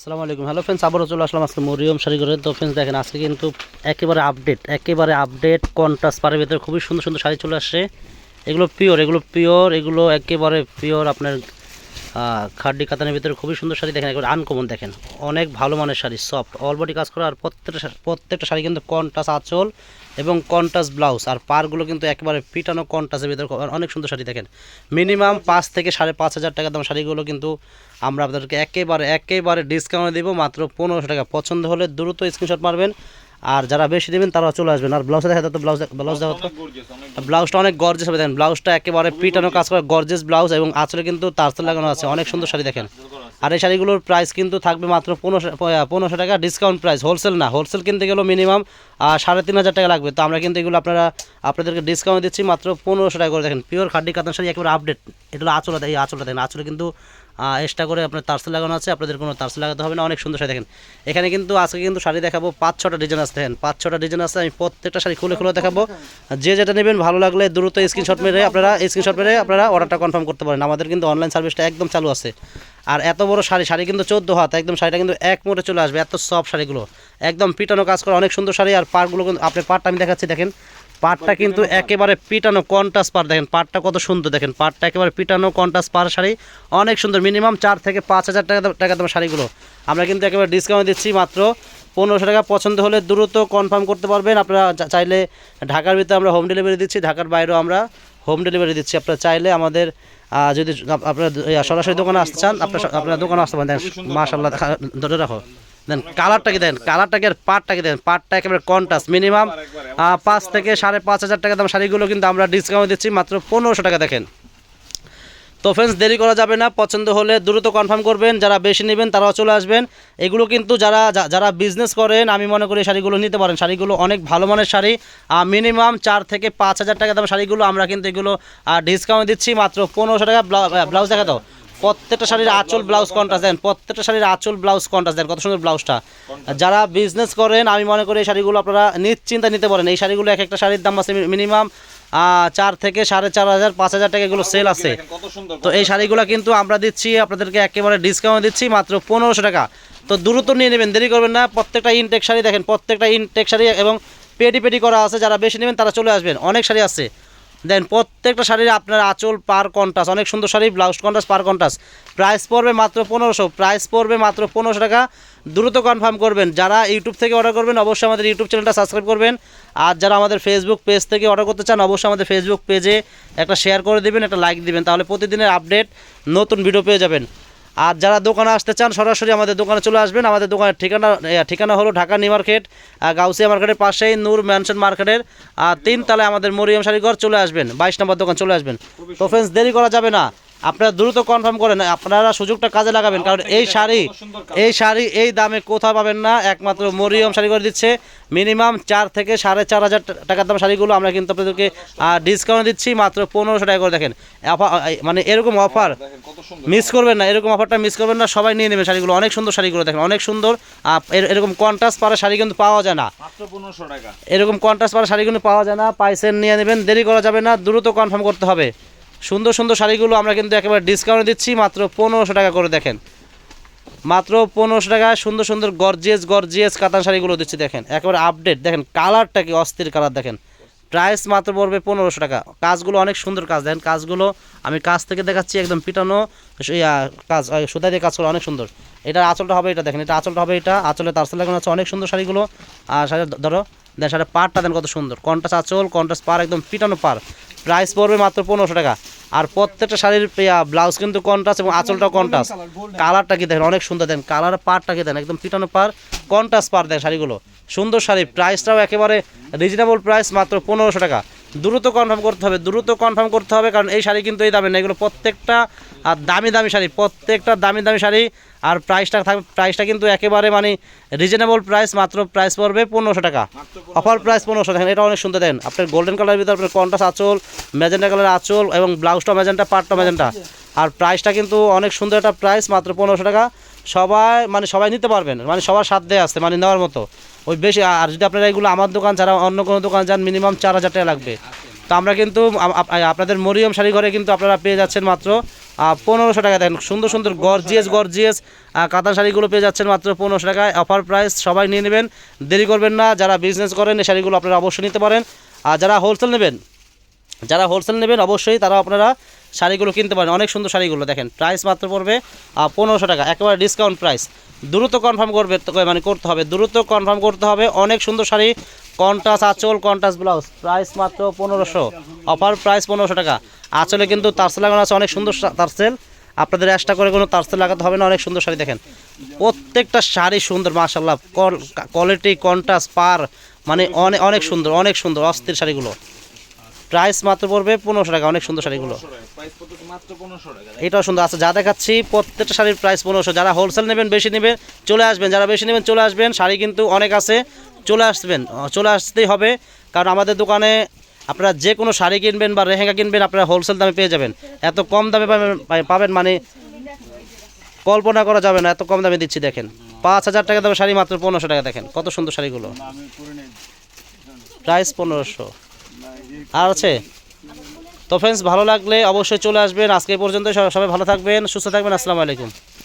আসসালামু আলাইকুম। Hello friends আবারও চলে আসলাম আজকে মরিয়ম শাড়ি করে তো ফ্রেন্ডস দেখেন, আজকে কিন্তু একেবারে আপডেট একেবারে আপডেট কন্ট্রাস্ট পারের ভিতরে খুবই সুন্দর সুন্দর শাড়ি চলে আসছে। এগুলো পিওর এগুলো পিওর এগুলো একেবারে পিওর আপনার খাড্ডি কাতানের ভিতরে খুবই সুন্দর শাড়ি। দেখেন, একেবারে আনকমন দেখেন। অনেক ভালো মানের শাড়ি সফট অলবডি কাজ করা আর প্রত্যেকটা প্রত্যেকটা শাড়ি কিন্তু কন্টাস আঁচল। এবং কন্টাস ব্লাউজ। আর পারগুলো কিন্তু একেবারে পিটানো কন্টাসের ভিতরে অনেক সুন্দর শাড়ি দেখেন। মিনিমাম পাঁচ থেকে সাড়ে পাঁচ হাজার টাকা দাম শাড়িগুলো কিন্তু আমরা আপনাদেরকে একেবারে একেবারে ডিসকাউন্টে দেবো, মাত্র পনেরোশো টাকা। পছন্দ হলে দ্রুত স্ক্রিনশট মারবেন। আর যারা বেশি দেবেন, তারা চলে আসবেন। আর ব্লাউজে দেখা তো ব্লাউজ ব্লাউজ দেখা তো ব্লাউজটা অনেক গর্জেস হবে। দেখেন, ব্লাউজটা একেবারে পিটানো কাজ করা গর্জেস ব্লাউজ এবং আঁচলে কিন্তু তারসেল লাগানো আছে। অনেক সুন্দর শাড়ি দেখেন। আর এই শাড়িগুলোর প্রাইস কিন্তু থাকবে মাত্র পনেরোশো পনেরোশো টাকা ডিসকাউন্ট প্রাইস হোলসেল না। হোলসেল কিনতে গেলেও মিনিমাম সাড়ে তিন হাজার টাকা লাগবে। তো আমরা কিন্তু এগুলো আপনারা, আপনাদেরকে ডিসকাউন্ট দিচ্ছি মাত্র পনেরোশো টাকা করে। দেখেন পিওর খাড্ডি কাতান শাড়ি একেবারে আপডেট এটা হলো আঁচলে দেয় এই আঁচলে দেখেন, আঁচলে কিন্তু এক্সট্রা করে আপনার তারসেল লাগানো আছে। আপনাদের কোনো তারসেল লাগাতে হবে না, অনেক সুন্দর শাড়ি দেখেন। এখানে কিন্তু আজকে কিন্তু শাড়ি দেখাবো, পাঁচ ছটা ডিজাইন আছে দেখেন, পাঁচ ছটা ডিজাইন আছে। আমি প্রত্যেকটা শাড়ি খুলে খুলে দেখাবো। যে যেটা নেবেন, ভালো লাগলে দ্রুত স্ক্রিনশট মেরে আপনারা স্ক্রিনশট মেরে আপনারা অর্ডারটা কনফার্ম করতে পারেন। আমাদের কিন্তু অনলাইন সার্ভিসটা একদম চালু আছে। আর এত বড় শাড়ি শাড়ি কিন্তু চোদ্দ হাত, একদম শাড়িটা কিন্তু এক মোটে চলে আসবে, এত সব শাড়িগুলো। একদম পিটানো কাজ করা অনেক সুন্দর শাড়ি, আর পাড়গুলো কিন্তু, আপনি পাড়টা আমি দেখাচ্ছি, দেখেন। পাটটা কিন্তু একেবারে পিটানো কন্টাস পার দেখেন পাটটা কত সুন্দর, দেখেন পাটটা একেবারে পিটানো কন্টাস পার শাড়ি, অনেক সুন্দর মিনিমাম চার থেকে পাঁচ হাজার টাকা টাকা দাম শাড়িগুলো। আমরা কিন্তু একেবারে ডিসকাউন্ট দিচ্ছি মাত্র পনেরোশো টাকা, পছন্দ হলে দ্রুত কনফার্ম করতে পারবেন। আপনারা চাইলে ঢাকার ভিতরে আমরা হোম ডেলিভারি দিচ্ছি, ঢাকার বাইরেও আমরা হোম ডেলিভারি দিচ্ছি। আপনারা চাইলে আমাদের যদি আপনার সরাসরি দোকানে আসতে চান, আপনার আপনার দোকানে আসতে পারেন। দেন মাশাল্লাহ ধরে রাখো। দেন কালারটা কি দেন কালারটা কি আর পাটটা কি দেন। পাটটা একেবারে কন্টাস মিনিমাম পাঁচ থেকে সাড়ে পাঁচ হাজার টাকা দাম। শাড়িগুলো কিন্তু আমরা ডিসকাউন্ট দিচ্ছি, মাত্র পনেরোশো টাকা দেখেন। তো ফ্রেন্ডস দেরি করা যাবে না। পছন্দ হলে দ্রুত কনফার্ম করবেন। যারা বেশি নেবেন, তারাও চলে আসবেন। এগুলো কিন্তু যারা যারা বিজনেস করেন, আমি মনে করি শাড়িগুলো নিতে পারেন। শাড়িগুলো অনেক ভালো মানের শাড়ি। মিনিমাম চার থেকে পাঁচ হাজার টাকা দাম শাড়িগুলো আমরা কিন্তু এগুলো ডিসকাউন্ট দিচ্ছি। মাত্র পনেরোশো টাকা ব্লাউজ দেখা তো প্রত্যেকটা শাড়ির আঁচল ব্লাউজ কন্ট্রাস্ট দেন। প্রত্যেকটা শাড়ির আঁচল ব্লাউজ কন্ট্রাস্ট দেন। কত সুন্দর ব্লাউজটা যারা বিজনেস করেন, আমি মনে করি এই শাড়িগুলো আপনারা নিশ্চিন্তে নিতে পারেন। এই শাড়িগুলো এক একটা শাড়ির দাম আছে মিনিমাম চার থেকে সাড়ে চার হাজার পাঁচ হাজার টাকা এগুলো সেল আছে। তো এই শাড়িগুলো কিন্তু আমরা দিচ্ছি আপনাদেরকে একেবারে ডিসকাউন্ট দিচ্ছি মাত্র পনেরোশো টাকা। তো দ্রুত নিয়ে নেবেন দেরি করবেন না। প্রত্যেকটা ইনটেক শাড়ি দেখেন প্রত্যেকটা ইনটেক শাড়ি এবং পেটি পেটি করা আছে। যারা বেশি নেবেন তারা চলে আসবেন। অনেক শাড়ি আছে। দেন প্রত্যেকটা শাড়ির আপনার আঁচল পার কন্টাস অনেক সুন্দর শাড়ি ব্লাউজ কন্টাস পার কন্টাস প্রাইস পড়বে মাত্র পনেরোশো প্রাইস পড়বে মাত্র পনেরোশো টাকা। দ্রুত কনফার্ম করবেন, যারা ইউটিউব থেকে অর্ডার করবেন, অবশ্যই আমাদের ইউটিউব চ্যানেলটা সাবস্ক্রাইব করবেন। আর যারা আমাদের ফেসবুক পেজ থেকে অর্ডার করতে চান, অবশ্যই আমাদের ফেসবুক পেজে একটা শেয়ার করে দেবেন, একটা লাইক দেবেন। তাহলে প্রতিদিনের আপডেট নতুন ভিডিও পেয়ে যাবেন। আর যারা দোকানে আসতে চান, সরাসরি আমাদের দোকানে চলে আসবেন। আমাদের দোকানের ঠিকানা ঠিকানা হলো ঢাকা নিউ মার্কেট গাউসিয়া মার্কেটের পাশেই নূর ম্যানশন মার্কেটের, আর তিন তালে আমাদের মরিয়াম শাড়িঘর চলে আসবেন, বাইশ নম্বর দোকান চলে আসবেন। তো ফ্রেন্ডস দেরি করা যাবে না। আপনারা দ্রুত কনফার্ম করেন আপনারা সুযোগটা কাজে লাগাবেন কারণ এই শাড়ি এই শাড়ি এই দামে কোথাও পাবেন না একমাত্র মরিয়ম শাড়ি করে দিচ্ছে। মিনিমাম চার থেকে সাড়ে চার হাজার টাকার দাম শাড়িগুলো আমরা কিন্তু আপনাদেরকে ডিসকাউন্ট দিচ্ছি মাত্র পনেরোশো টাকা করে। দেখেন মানে এরকম অফার মিস করবেন না এরকম অফারটা মিস করবেন না সবাই নিয়ে নেবেন শাড়িগুলো। অনেক সুন্দর শাড়িগুলো দেখেন অনেক সুন্দর। এর- এরকম কন্ট্রাস্ট পাড়া শাড়ি কিন্তু পাওয়া যায় না। মাত্র পনেরোশো টাকা। এরকম কন্ট্রাস্ট পাড়া শাড়ি কিন্তু পাওয়া যায় না পাইসেন নিয়ে নেবেন দেরি করা যাবে না দ্রুত কনফার্ম করতে হবে। সুন্দর সুন্দর শাড়িগুলো আমরা কিন্তু একেবারে ডিসকাউন্ট দিচ্ছি, মাত্র পনেরোশো টাকা করে দেখেন। মাত্র পনেরোশো টাকা, সুন্দর সুন্দর গর্জিয়াস গর্জিয়াস কাতান শাড়িগুলো দিচ্ছি দেখেন। একেবারে আপডেট দেখেন কালারটা কি অস্থির কালার দেখেন। প্রাইস মাত্র পড়বে পনেরোশো টাকা। কাজগুলো অনেক সুন্দর কাজ, দেখেন কাজগুলো আমি কাজ থেকে দেখাচ্ছি একদম পিটানো কাজ সুতা দিয়ে কাজ করে অনেক সুন্দর। এটা আঁচলটা হবে এটা, দেখেন, এটা আঁচলটা হবে এটা আঁচলে তারসেল লাগানো আছে অনেক সুন্দর শাড়িগুলো। আর শাড়ি ধরো, দেন শাড়ির পাড়টা দেন কত সুন্দর। কন্টাস আঁচল কন্টাস পার একদম পিটানো পার প্রাইস পড়বে মাত্র পনেরোশো টাকা। আর প্রত্যেকটা শাড়ির ব্লাউজ কিন্তু কন্টাস এবং আঁচলটাও কন্টাস কালারটা কি দেখেন? অনেক সুন্দর দেন কালার পারটা কি দেন একদম পিটানো পার কন্টাস পার দেন শাড়িগুলো। সুন্দর শাড়ি। প্রাইসটাও একেবারে রিজনেবল প্রাইস মাত্র পনেরোশো টাকা। দ্রুত কনফার্ম করতে হবে, দ্রুত কনফার্ম করতে হবে, কারণ এই শাড়ি কিন্তু এই দামে না এগুলো প্রত্যেকটা, আর দামি দামি শাড়ি, প্রত্যেকটা দামি দামি শাড়ি, আর প্রাইসটা থাকবে প্রাইসটা কিন্তু একেবারে মানে রিজনেবল প্রাইস মাত্র প্রাইস পড়বে পনেরোশো টাকা। অফার প্রাইস পনেরোশো টাকা। এটা অনেক সুন্দর দেন। আপনার গোল্ডেন কালারের ভিতরে আপনার কন্টাস আঁচল ম্যাজেন্টা কালার আঁচল এবং ব্লাউজটা ম্যাজেন্টা পাটটা ম্যাজেন্টা আর প্রাইসটা কিন্তু অনেক সুন্দর একটা প্রাইস মাত্র পনেরোশো টাকা। সবাই মানে সবাই নিতে পারবেন। মানে সবার সাধ্যে আসছে মানে নেওয়ার মতো। ওই বেশি, আর যদি আপনারা এগুলো আমার দোকান ছাড়া অন্য কোনো দোকান যান মিনিমাম চার হাজার টাকা লাগবে। তো আমরা কিন্তু আপ- আপ- আপনাদের মরিয়ম শাড়ি ঘরে কিন্তু আপনারা পেয়ে যাচ্ছেন মাত্র পনেরোশো টাকা। দেখেন, সুন্দর সুন্দর গর্জিয়াস গর্জিয়াস কাতান শাড়িগুলো পেয়ে যাচ্ছেন মাত্র পনেরোশো টাকায়। অফার প্রাইস সবাই নিয়ে নেবেন। দেরি করবেন না, যারা বিজনেস করেন, এই শাড়িগুলো আপনারা অবশ্যই নিতে পারেন। আর যারা হোলসেল নেবেন যারা হোলসেল নেবেন, অবশ্যই তারা আপনারা শাড়িগুলো কিনতে পারেন। অনেক সুন্দর শাড়িগুলো দেখেন। প্রাইস মাত্র পড়বে পনেরোশো টাকা। একেবারে ডিসকাউন্ট প্রাইস দ্রুত কনফার্ম করবে মানে করতে হবে। দ্রুত কনফার্ম করতে হবে, অনেক সুন্দর শাড়ি। কন্টাস আঁচল কন্টাস ব্লাউজ প্রাইস মাত্র পনেরোশো। অফার প্রাইস পনেরোশো টাকা। আঁচলে কিন্তু তারসেল লাগানো আছে, অনেক সুন্দর তারসেল আপনাদের এক্সট্রা করে কোনো তারসেল লাগাতে হবে না, অনেক সুন্দর শাড়ি দেখেন। প্রত্যেকটা শাড়ি সুন্দর মাশাল্লাহ কোয়ালিটি কন্টাস পার মানে অনেক অনেক সুন্দর অনেক সুন্দর, অস্থির শাড়িগুলো। প্রাইস মাত্র পড়বে পনেরোশো টাকা, অনেক সুন্দর শাড়িগুলো। এটাও সুন্দর আচ্ছা যা দেখাচ্ছি, প্রত্যেকটা শাড়ির প্রাইস পনেরোশো। যারা হোলসেল নেবেন, বেশি নেবেন, চলে আসবেন। যারা বেশি নেবেন, চলে আসবেন। শাড়ি কিন্তু অনেক আছে, চলে আসবেন চলে আসতেই হবে। কারণ আমাদের দোকানে আপনারা যে কোনো শাড়ি কিনবেন বা রেহেঙ্গা কিনবেন, আপনারা হোলসেল দামে পেয়ে যাবেন। এত কম দামে পাবেন পাবেন মানে কল্পনা করা যাবে না, এত কম দামে দিচ্ছি, দেখেন। পাঁচ হাজার টাকা দামে শাড়ি মাত্র পনেরোশো টাকা, দেখেন। কত সুন্দর শাড়িগুলো। প্রাইস পনেরোশো। আর আছে? তো ফ্রেন্ডস ভালো লাগলে অবশ্যই চলে আসবেন। আজকে পর্যন্ত সবাই ভালো থাকবেন, সুস্থ থাকবেন। আসসালামু আলাইকুম।